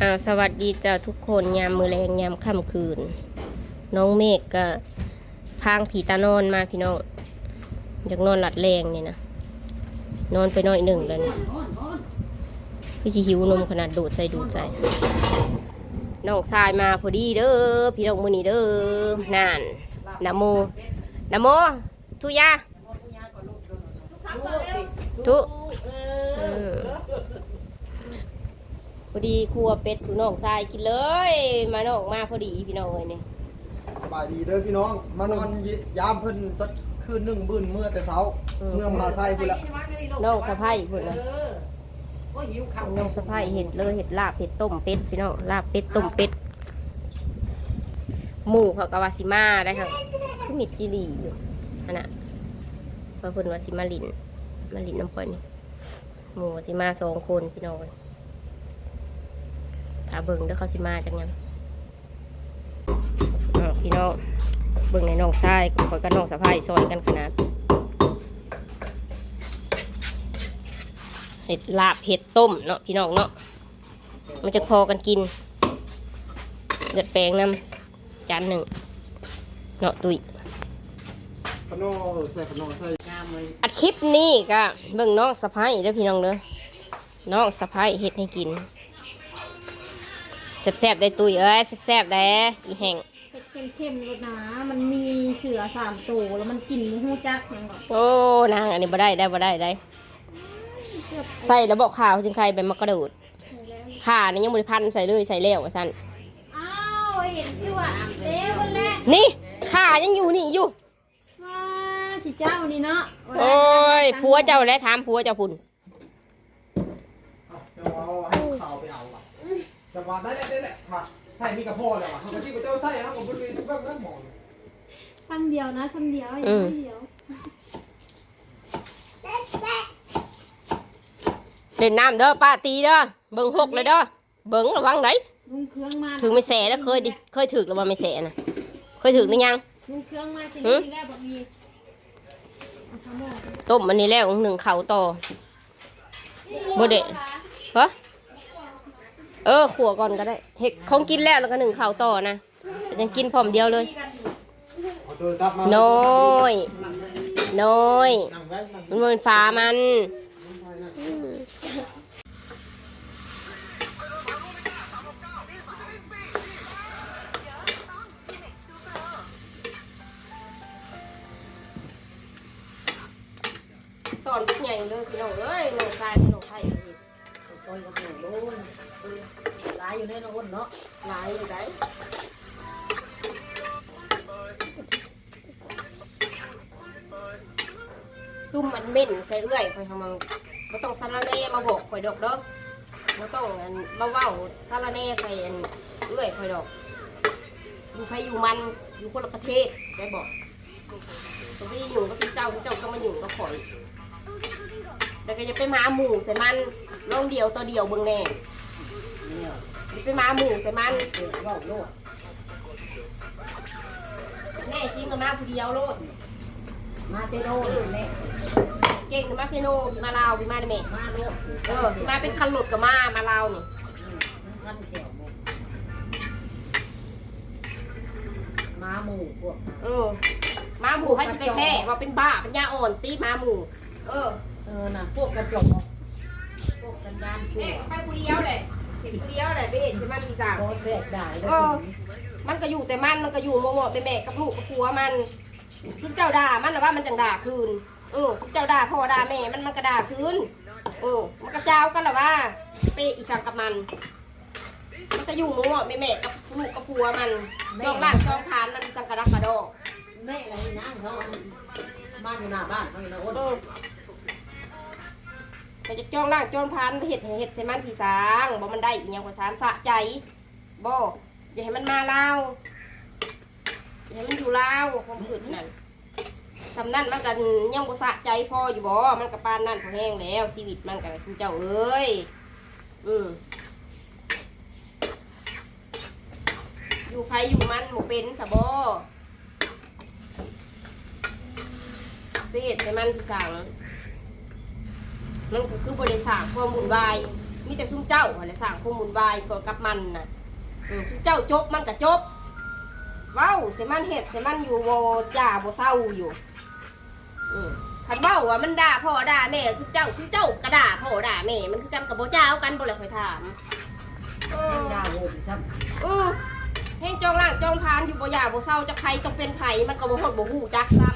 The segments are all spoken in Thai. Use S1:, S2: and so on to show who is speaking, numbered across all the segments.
S1: อ่าสวัสดีจ้าทุกคนยามมือแรงยามค่ำคืน น้องเมฆก็พางผีตานอนมาพี่น้องอยากนอนหลัดแรงนี่นะนอนไปน้อยหนึ่งแล้วนี่พี่สิหิวนมขนาดดูดใจดูดใจน้องทรายมาพอดีเด้อพี่น้องมือนี้เด้อนานนโมนโมทุยาทุ ออพอดีครัวเป็ดสูน้องทรายกินเลย มาน้องมาพอดีพี่น้องเลยนี่
S2: สบายดีเด้อพี่น้อง มานอนยยามเพิ่นตัดคืนหนึ่งบื้นเมื่อแต่เช้า เมื่อมาใส่พุ่นละ
S1: น้องสะพ้ายพุ่นนะ
S3: โอ้ยหิวข้าว
S1: น้องสะพ้ายเห็ดเลยเห็ดลาบเห็ดต้มเป็ดพี่น้องลาบเป็ดต้มเป็ดหมูเขากวาซิมาได้ค่ะคือมิดจิรีอยู่อันน่ะเพราะเพิ่นวาซิมาลินมาลินน้ำปล่อยนี่หมูวาซิมาสองคนพี่น้องเลย ถ้าเบิ่งเด้อเขาซิมาจังยังอ้าวพี่น้องเบิ่งในน้องชายกับข่อยกับน้องสะพ้ายซอยกันขนาดเห็ดลาบเห็ดต้มเนาะพี่น้องเนาะมันจะพอกันกินเดือดแปลงน้ำจานหนึ่งเนาะตุย
S2: ขนมเออใส่ขนมใส่
S3: งามเลย
S1: อัดคลิปนี้ก็เบิ่งน้องสะพ้ายเด้อพี่น้องเด้อน้องสะพ้ายเห็ดให้กิน แซ่บๆได้ตุยเอ้ยแซ่บๆได้อีแห้ง
S4: เผ็ดเข้มๆเลยนะมันมีเสือสามตัวแล้วมันกินมูฮูจักยังแบบ
S1: โอ้นางอันนี้บ่ได้ได้บ่ได้ได้ใส่แล้วบอกข่าวจึงใครไปมากระโดดข่านี่ยังบริพันใส่เลยใส่แล้วว่าซั่น
S4: อ้าวเห็นคือว่าเด้วันแรก
S1: นี่ข่ายังอยู่นี่อยู่
S4: มาสิเจ้านี่เนาะวันแรก
S1: โอ้ยผัวเจ้าแล้วถามผัวเจ้าพุ่น
S2: เอาเดี๋ยวเอาให้ข่าวไปเอาว่ะ จังหวะได้ได้ได้ค่ะใส่มีกระโพดแล้วว่ะเขาก็ที่กูเจ้าใส่นะผมบริเวณทุกเรื่องนั่นหมอน
S4: ซ้ำเดียวนะซ้ำเดียวอย่างเดียว
S1: เล่นน้ำเด้อป้าตีเด้อเบิ่งหกเลยเด้อเบิ่งระวังไหน
S4: ลุงเครื่องมา
S1: ถึงไม่แสแล้วเคยดิเคยถึกหรือว่าไม่แสนะเคยถึกหรือยัง
S4: ลุงเครื่องมาสิ
S1: หึ
S4: ทีแรกบอกมีเอาทั้งหมด
S1: ต้มอันนี้แล้วหนึ่งเข่าต่อบ่เด็ฮะ เออขัวก่อนก็ได้เห็ดของกินแล้วแล้วก็หนึ่งเข่าต่อนะแต่ยังกินพร้อมเดียวเลย
S2: เอาตัวตับมา
S1: น้อยน้อย
S2: นั่งไว้นั่ง
S1: มันเป็นฟ้ามันตอนใหญ่เลยพี่น้องเอ้ยน้องชายน้องไผ่
S3: โอ้ยกับหนูโน่นหลายอยู่ในโน่นเนาะ
S1: หลายอยู่ไหนซุ่มมันเหม็นใส่เอื้อยคอยทำมังไม่ต้องซาลาเน่มาบอกคอยดอกเด้อไม่ต้องอันมาเว้าซาลาเน่ใส่อันเอื้อยคอยดอกอยู่ใครอยู่มันอยู่คนละประเทศได้บอกตัวพี่อยู่ก็พี่เจ้าพี่เจ้าก็มาอยู่ก็ข่อยแล้วก็จะไปหมาหมูใส่มัน ล่องเดียวตัวเดียวเบิ่งแน่
S3: เนี่ย
S1: อย่าไปหมาหมูใส่มัน
S3: เกิดว่าโลด
S1: แน่จริงกับมาผู้เดียวโลด
S3: มาเซโน่แม่
S1: เก่งกับมาเซโนมาลาวพี่มาได้ไหม
S3: มาโลด
S1: เออสิมาเป็นคันหลุดกับมามาลาวนี่
S3: ขั้นแถวแม่มาหมู่พวก
S1: เออมาหมูให้สิไปแพ้ว่าเป็นบ้าเป็นยาอ่อนตีมาหมูเออ
S3: เออน่ะพวกกระจกพวกกันดานชั่
S1: แม่
S3: ว
S1: ไปผู้เดียวเลยเห็นผู้เดียวเลยไปเห็นใช่ไหมพี่สาว
S3: โคตรแสกได้
S1: เออมันก็อยู่แต่มันมันก็อยู่โมโมไปแม่กับลูกกับผัวมันทุกเจ้าด่ามันหรือว่ามันจังด่าคืนเออทุกเจ้าด่าพ่อด่าแม่มันมันก็ด่าคืนเออมันก็เจ้ากันหรอว่าเปอีสังกับมัน มันก็อยู่โมโมไปแม่กับลูกกับผัวมันนอกล่างช่องพานมันสังกระดักกระดอก
S3: แม่อะไรนะเขามาอยู่หน้าบ้านเขาอยู่หน้าอ้น
S1: เออ ไปจะจ้องล่างจ้องพานไปเห็ดเห็ดใส่มันที่สางบอกมันได้อีกอย่างกว่าสามสะใจบออย่าให้มันมาเล่าอย่าให้มันอยู่เล่าความผืดนั่นสำนั่นมันกันยังบ่สะใจพออยู่บ่มันกับปานนั่นพอแห้งแล้วชีวิตมันกับชูเจ้าเอ้ยอืมอยู่ใครอยู่มันหมูเป็นสะบ่ไปเหตุให้มันที่สั่ง มันก็คือบริษัทความบุญวาย มีแต่ซุ่มเจ้าอะไรสร้างข้อมูลวายก็กับมันน่ะเออซุ่มเจ้าจบมันก็จบ เว้าเสมันเห็ดเสมันอยู่โบจ่าโบเศร้าอยู่อืมคันเว้าว่ามันด่าพ่อด่าแม่ซุ่มเจ้าซุ่มเจ้าก็ด่าพ่อด่าแม่มันคือกันกับโบเจ้ากันบ่เลยคอยถามเออ
S3: ยาโว้ยซ้
S1: เออแห้งจองล่างจองพานอยู่บ่อยากบ่เศร้าจะใครต้องเป็นไผมันก็บ่ฮอดบ่ฮู้จักซ้ำ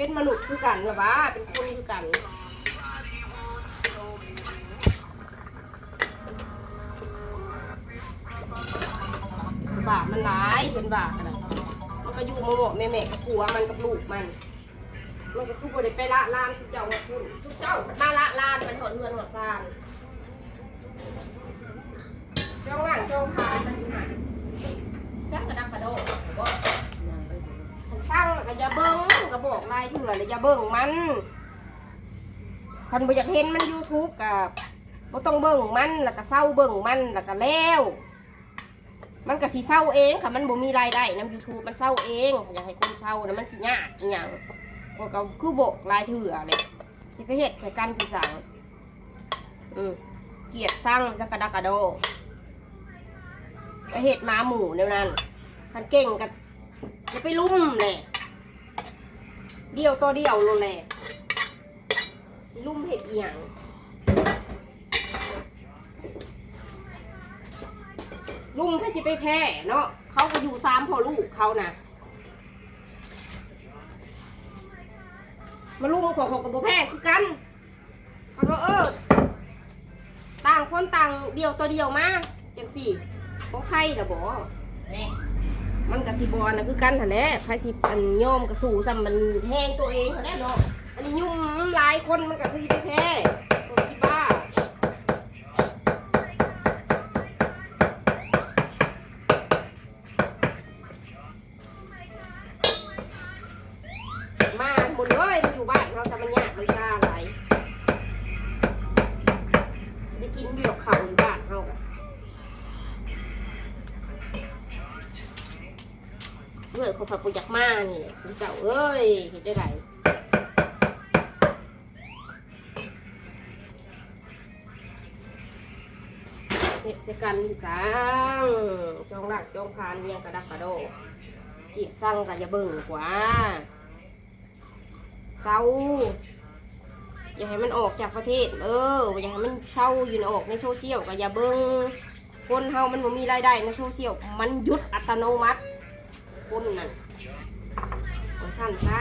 S1: เป็นมนุษย์คือกันล่ะวะเป็นคนคือกันบาปมันหลายเป็นบาปนะมันก็อยู่มาบอกแม่แม่กับผัวมันกับลูกมัน มันก็คือบ่ได้ไปละลานทุกเจ้าว่าคุณทุกเจ้ามาละลานมันหอดเงินหอดซานจ้องหลังจ้องพายมันอยู่ไหนซักกระดักกระโดดบอก
S3: ง
S1: มันสร้างก็อย่าเบิ้งก็บอกลายเถื่อเลยอย่าเบิ้งมันคันบ่อยากเห็นมัน YouTube กับบ่ต้องเบิ้งมันแล้วก็เศร้าเบิ้งมันแล้วก็แล้วมันก็สิเศร้าเองค่ะมันบ่มีรายได้นํ YouTube มันเศร้าเอง อยากให้คนเศร้านะมันสิยากอีหยังบ่ก็คือบกลายเถื่อเลยสิไปเฮ็ดใส่กันคือสังอืมเกียดสร้างสักกระดักกระโดไปเฮ็ดมาหมูแนวนั้นคันเก่งก็จะ ไปลุ่มเลยเดียวตัวเดียวลดแหละลุ่มเฮ็ดเอียงลุงให้สิไปแพ้เนาะเขาก็อยู่สามพ่อลูกเขานะมาลุงขอขอกับโบแพ้คือกันเขาบอเออต่างคนต่างเดียวตัวเดียวมาจังสี่ของใครนะบอ
S3: นี่
S1: มันกับสีบอลนะคือกันหันแหละใครสิอันโยมกับสู่ซ้ำมันแห้งตัวเองหันแหละเนาะอันนี้ยุ่งหลายคนมันก็คือสิไปแพ้คนที่บ้ามาหมดเลยมาอยู่บ้านเราแต่มันยากมันชาอะไร ผัดปุยักมานี่คุณเจ้าเอ้ยเห็นได้ไรเห็ดเสกันสังจองหลักจองพานเรียงกระดักกระโดดจีบสั่งกันอย่าเบิ่งกว่าเศร้าอย่าให้มันออกจากประเทศ เอออย่าให้มันเศร้าอยู่ในออกในโซเชียลก็อย่าเบิ้งคนเฮามันบ่มีรายได้ในโซเชียลมันหยุดอัตโนมัติ คนนั่นก็สั้นซะ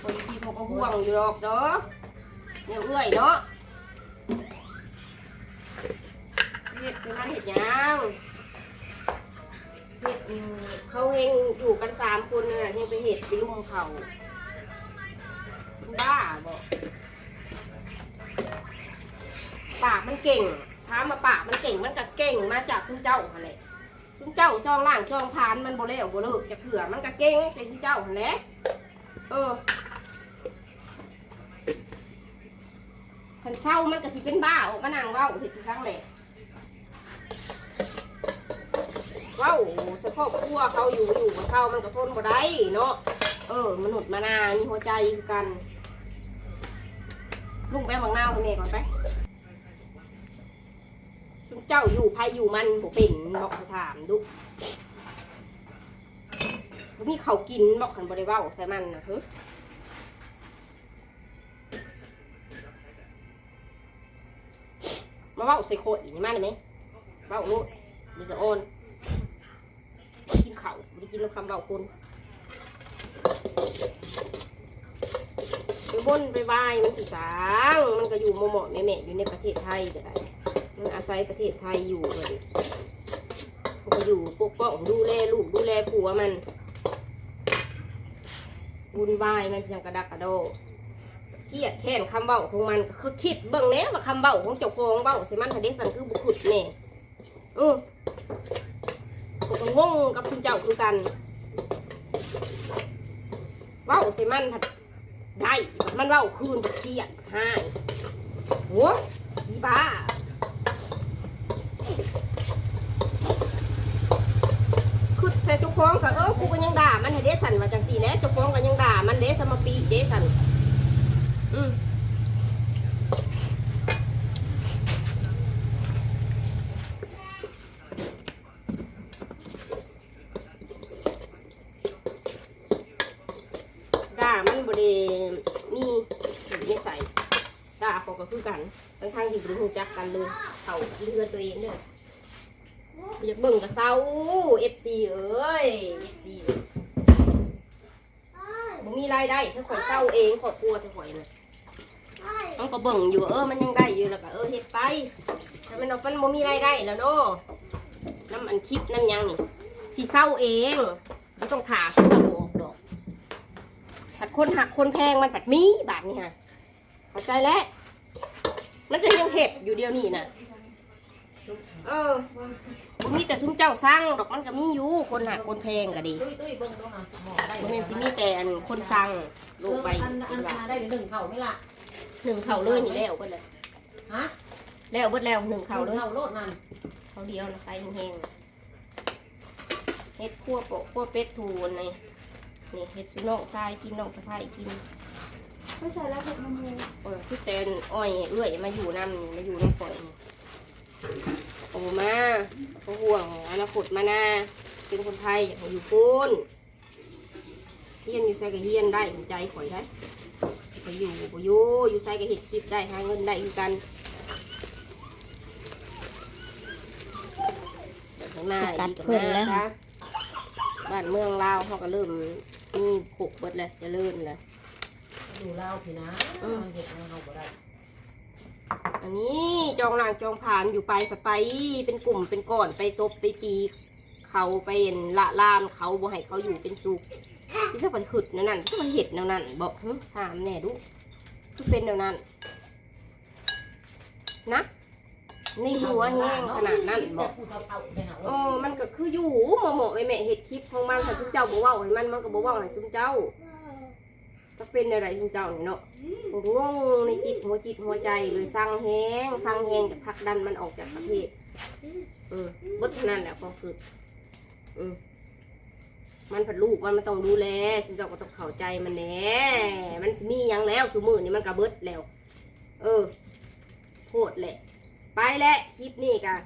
S1: คนที่เขาก็ห่วงอยู่หรอกเด้อเนี่ยเอื้อยเนาะเห็ดสิมันเห็ดหยังเห็ดเขาเฮงอยู่กันสามคนน่ะเฮงไปเห็ดไปลุ่มเขาบ้าบอกปากมันเก่ง ถามมาปากมันเก่งมันก็เก่งมาจากซึ่งเจ้าอะไรซึ่งเจ้าจองล่างจองพานมันโบเล่โบเลิกจะเผื่อมันก็เก่งใส่ซึ่งเจ้าแหละเออคันเศร้ามันก็สิเป็นบ้าออกมานั่งเว้าเห็ดสิซังแหละเว้าเฉพาะครัวเขาอยู่อยู่กับเขามันก็ทนบ่ได้เนาะเออมนุษย์มานามีหัวใจคือกันลุงไปบางนาวคนนี้ก่อนไป เจ้าอยู่ภายอยู่มันบ่เป็นบอกให้ถามดูบ่มีเขาวกินบอกขันบ่ได้เว้าใส่มันนะเฮ้ยมาเว้าใส่โคอีกนี่มาได้ไหมเว้าโนู่นดิสะโอนบ่ได้กินเขาวบ่ได้กินแล้วคำเบาคนไปบนไปบายมันสิสาง มันก็อยู่เหมาะๆแม่ๆอยู่ในประเทศไทยก็ได้ มันอาศัยประเทศไทยอยู่เลยมันก็อยู่ปกป้องดูแลลูกดูแลผัวมันบุญบายมันเพียงกระดักกระโดเครียดแค้นคำเบาของมันคือคิดเบิ่งแน่ว่าคำเบาของเจ้าของเบาสิมันถ้าได้สั่นคือบุขุดแน่เออผมก็งงกับคุณเจ้าคือกันเว้าใส่มันผัดได้ มันเว้าคืนเครียดให้หัวอีบ้าคือ ส่จุกฟองก็เออกูก็ยังด่ามันให้เด้สันว่าจังสี่แหล้วจุกฟองก็ยังด่ามันเด้สมาปีเด้สันอืมด่ามันบริมีนิสัยด่าเขาก็คือกันทั้งทางๆที่บริหูจักกันเลยเขาอีเฮือนตัวเองเด้อ อยากเบิ่งกับเซา FC เอ้ย FC บ่มีรายได้ถ้าข่อยเศร้าเองครอบครัวถ้าข่อยน่ะมันก็เบิ่งอยู่เออมันยังได้อยู่แล้วก็เออเฮ็ดไปถ้ามันเอามันบ่มีรายได้แล้วเนาะน้ำอันคลิปน้ำหยังนี่สิเศร้าเองบ่ต้องถาเขาจะบ่ออกดอกผัดคนหักคนแพงมันผัดมีบาทนี่ฮะเข้าใจแล้วมันจะยังเห็ดอยู่เดียวนี่น่ะเออ บ่มีแต่ซุ้มเจ้าสร้างดอกมันก็มีอยู่คนหักคนแพงก็ดี
S3: ตุ้ยตุ้ยเบิ่งดูค่ะหมอได้
S1: บ่แม่นสิมีแต่อันคนสั่งลกไป
S3: อันอั
S1: เป็นนว่า
S3: ได้หนึ่งเข่าไหมล่ะ
S1: หนึ่งเข่าเลยนี่แล้วเบิดเลย
S3: ฮะ
S1: แล้วเบิดแล้วหนึ่งเข่าเลย
S3: เข่าโลดนั่น
S1: เขาเดียวนะไฟแห้งเฮ็ดคั่วโปะคั่วเป็ดทูนนี่นี่เฮ็ดสุนอกทรายกินนอกสะพายกิน
S4: ไม่ใส่แล้วเผ็ดมะม่วง
S1: โอ้ยคือเตนอ้อยเอื้อยมาอยู่น้ำมาอยู่น้ำฝอย นี่โอ้มาเขาห่วงอนาคตมานาเป็นคนไทยอยากให้อยู่ปุ้นเฮียนอยู่ใส่กับเฮียนได้หัวใจข่อยได้ไปอยู่บ่อยู่อยู่ใส่กับเห็ดคลิปได้หาเงินได้คือกันเดี๋ยวข้างหน้าอีกข้างหน้าซะบ้านเมืองลาวเขาก็เริ่มมีปลูกเบิดเลยเจะเลื่นเลย
S3: ดูเล่าพี่นะเห็ดเอาบ่ได้
S1: อันนี้จองหลางจองผ่านอยู่ไปสไปเป็นกลุ่มเป็นก้อนไปตบไปตี เขาไปเห็นละลานเขาบ่ให้เขาอยู่เป็นสุขที่จะมันขึ้นแนวนั้นที่มันเห็ดแนวนั้นบอกถามแน่ดูทุกเป็นแนวนั้น นะในหัวแห้งขนาดนั้นบอก
S3: ผู้
S1: มันก็คืออยู่หมอหมอไอแม่เห็ดคลิปของมันแต่ซุมเจ้าบ่เว้าให้มันมันก็บ่เว้าให้ซุมเจ้าจะเป็นอะไรซุมเจ้านี่เนาะ ผมงงในจิตหัวจิตหัวใจเลยสร้างแหงสร้างแหงจากพักดันมันออกจากประเทศเอืมเบดเท่านั้นแหละก็คืออืมมันผัดลูกมันมันต้องดูแลฉันเจ้าก็ต้องเข้าใจมันแน่มันมีหยังแล้วสูมือนี่มันกระเบิดแล้ว เออโคตรแหละ ไปแล้วคลิปนี้กะ